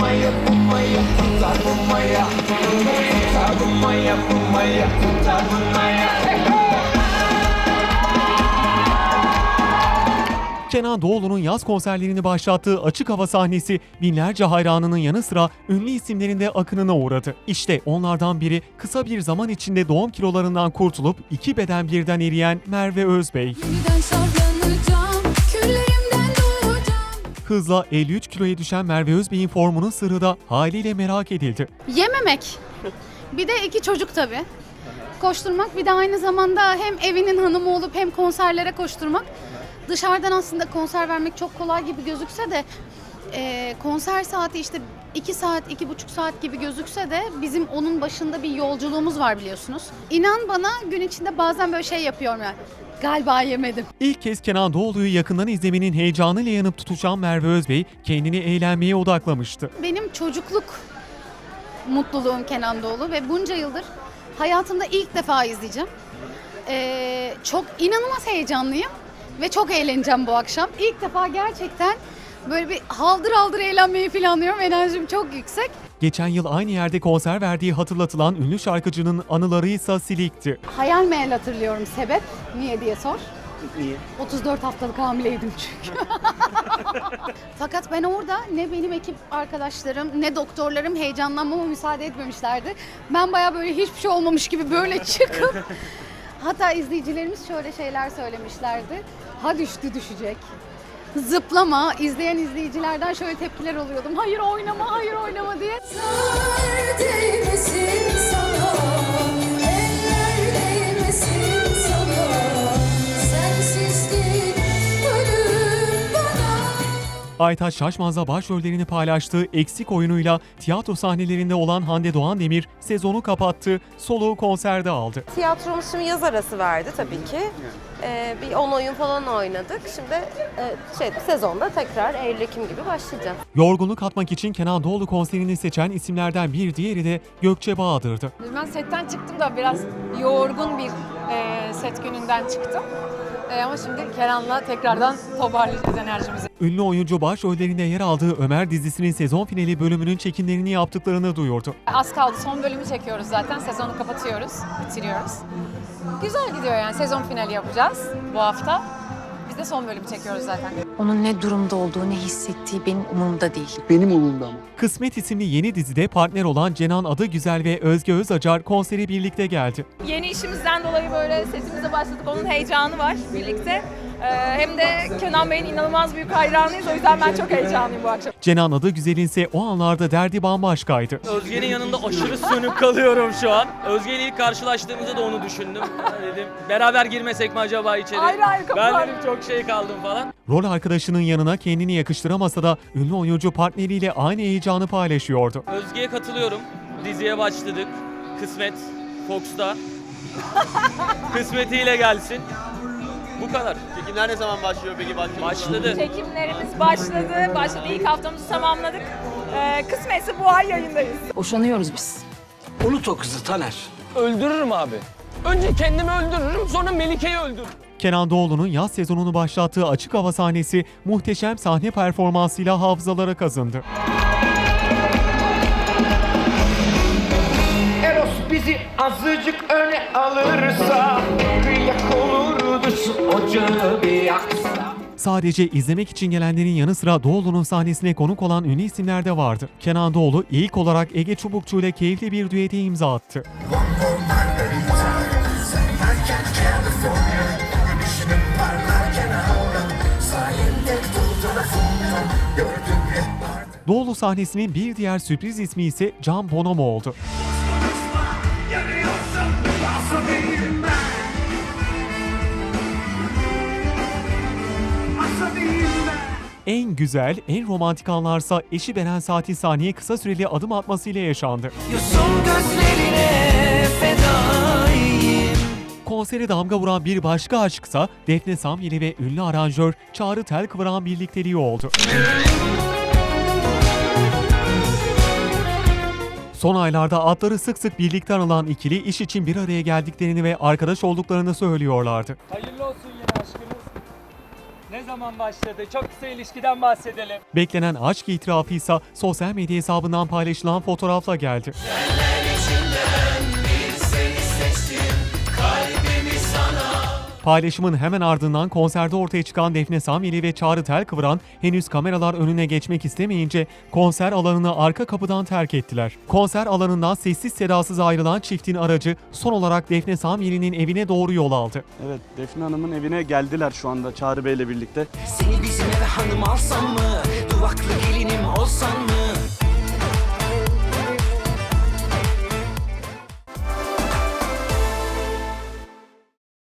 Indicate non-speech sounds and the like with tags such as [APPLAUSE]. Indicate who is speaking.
Speaker 1: Maya, Maya, tutar Maya, tutar Maya, Maya, tutar Maya.
Speaker 2: Kenan Doğulu'nun yaz konserlerini başlattığı açık hava sahnesi binlerce hayranının yanı sıra ünlü isimlerin de akınına uğradı. İşte onlardan biri kısa bir zaman içinde doğum kilolarından kurtulup iki beden birden eriyen Merve Özbey.
Speaker 3: Yeniden
Speaker 2: Hızla 53 kiloya düşen Merve Özbey'in formunun sırrı da haliyle merak edildi.
Speaker 4: Yememek. Bir de iki çocuk tabii. Koşturmak bir de aynı zamanda hem evinin hanımı olup hem konserlere koşturmak. Dışarıdan aslında konser vermek çok kolay gibi gözükse de e, konser saati işte 2 saat, iki buçuk saat gibi gözükse de bizim onun başında bir yolculuğumuz var biliyorsunuz. İnan bana gün içinde bazen böyle şey yapıyorum yani. Galiba yemedim.
Speaker 2: İlk kez Kenan Doğulu'yu yakından izlemenin heyecanıyla yanıp tutuşan Merve Özbey kendini eğlenmeye odaklamıştı.
Speaker 4: Benim çocukluk mutluluğum Kenan Doğulu ve bunca yıldır hayatımda ilk defa izleyeceğim. Ee, çok inanılmaz heyecanlıyım ve çok eğleneceğim bu akşam. İlk defa gerçekten böyle bir haldır haldır eğlenmeyi planlıyorum. Enerjim çok yüksek.
Speaker 2: Geçen yıl aynı yerde konser verdiği hatırlatılan ünlü şarkıcının anıları ise silikti.
Speaker 4: Hayal meyal hatırlıyorum sebep. Niye diye sor. Niye? 34 haftalık hamileydim çünkü. [LAUGHS] Fakat ben orada ne benim ekip arkadaşlarım ne doktorlarım heyecanlanmama müsaade etmemişlerdi. Ben baya böyle hiçbir şey olmamış gibi böyle çıkıp [LAUGHS] hatta izleyicilerimiz şöyle şeyler söylemişlerdi. Ha düştü düşecek. Zıplama, izleyen izleyicilerden şöyle tepkiler oluyordum. Hayır oynama, hayır oynama diye.
Speaker 2: Aytaç Şaşmaz'la başrollerini paylaştığı Eksik oyunuyla tiyatro sahnelerinde olan Hande Doğan Demir sezonu kapattı, soluğu konserde aldı.
Speaker 5: Tiyatromuz şimdi yaz arası verdi tabii ki. Ee, bir 10 oyun falan oynadık. Şimdi e, şey sezonda tekrar Eylül-Ekim gibi başlayacağız.
Speaker 2: Yorgunluk atmak için Kenan Doğulu konserini seçen isimlerden bir diğeri de Gökçe Bahadır'dı.
Speaker 6: Ben setten çıktım da biraz yorgun bir e, set gününden çıktım. E, ama şimdi Kenan'la tekrardan toparlayacağız enerjimizi.
Speaker 2: Ünlü oyuncu başrollerinde yer aldığı Ömer dizisinin sezon finali bölümünün çekimlerini yaptıklarını duyurdu.
Speaker 6: Az kaldı son bölümü çekiyoruz zaten. Sezonu kapatıyoruz, bitiriyoruz. Güzel gidiyor yani sezon finali yapacağız bu hafta. Biz de son bölümü çekiyoruz zaten.
Speaker 7: Onun ne durumda olduğu, ne hissettiği benim umurumda değil.
Speaker 8: Benim umurumda ama.
Speaker 2: Kısmet isimli yeni dizide partner olan Cenan Adıgüzel ve Özge Özacar konseri birlikte geldi.
Speaker 9: Yeni işimizden dolayı böyle setimize başladık. Onun heyecanı var birlikte. Ee, hem de Kenan Bey'in inanılmaz büyük hayranıyız. O yüzden ben çok heyecanlıyım bu akşam.
Speaker 2: Cenan Adıgüzel'in ise o anlarda derdi bambaşkaydı.
Speaker 10: Özge'nin yanında aşırı sönük kalıyorum şu an. Özge'yle ilk karşılaştığımızda da onu düşündüm. Dedim beraber girmesek mi acaba içeri?
Speaker 9: Ayrı ayrı
Speaker 10: Ben
Speaker 9: kapılar.
Speaker 10: dedim çok şey kaldım falan.
Speaker 2: Rol arkadaşının yanına kendini yakıştıramasa da ünlü oyuncu partneriyle aynı heyecanı paylaşıyordu.
Speaker 10: Özge'ye katılıyorum. Diziye başladık. Kısmet Fox'ta. [LAUGHS] Kısmetiyle gelsin. Bu kadar.
Speaker 8: Çekimler ne zaman başlıyor peki? Mu?
Speaker 10: Başladı.
Speaker 9: Çekimlerimiz başladı. Başladı. İlk haftamızı tamamladık. Ee, kısmetse bu ay yayındayız.
Speaker 7: Boşanıyoruz biz.
Speaker 8: Unut o kızı Taner.
Speaker 11: Öldürürüm abi. Önce kendimi öldürürüm sonra Melike'yi öldürürüm.
Speaker 2: Kenan Doğulu'nun yaz sezonunu başlattığı açık hava sahnesi muhteşem sahne performansıyla hafızalara kazındı.
Speaker 1: Eros bizi azıcık öne alırsa
Speaker 2: Sadece izlemek için gelenlerin yanı sıra Doğulu'nun sahnesine konuk olan ünlü isimler de vardı. Kenan Doğulu ilk olarak Ege Çubukçu ile keyifli bir düete imza attı. Doğulu sahnesinin bir diğer sürpriz ismi ise Can Bonomo oldu. En güzel, en romantik anlarsa eşi Beren Saat'in sahneye kısa süreli adım atmasıyla yaşandı.
Speaker 1: Yosun gözlerine fedayım
Speaker 2: Konsere damga vuran bir başka aşksa Defne Samyeli ve ünlü aranjör Çağrı Telkıvıran birlikteliği oldu. Son aylarda adları sık sık birlikte anılan ikili iş için bir araya geldiklerini ve arkadaş olduklarını söylüyorlardı.
Speaker 11: Hayırlı olsun aşkınız. Ne zaman başladı? Çok kısa ilişkiden bahsedelim.
Speaker 2: Beklenen aşk itirafı ise sosyal medya hesabından paylaşılan fotoğrafla geldi. Paylaşımın hemen ardından konserde ortaya çıkan Defne Samyeli ve Çağrı Telkıvıran henüz kameralar önüne geçmek istemeyince konser alanını arka kapıdan terk ettiler. Konser alanından sessiz sedasız ayrılan çiftin aracı son olarak Defne Samyeli'nin evine doğru yol aldı.
Speaker 8: Evet Defne Hanım'ın evine geldiler şu anda Çağrı Bey'le birlikte.
Speaker 1: Seni bizim eve hanım alsam mı? Duvaklı gelinim olsan mı?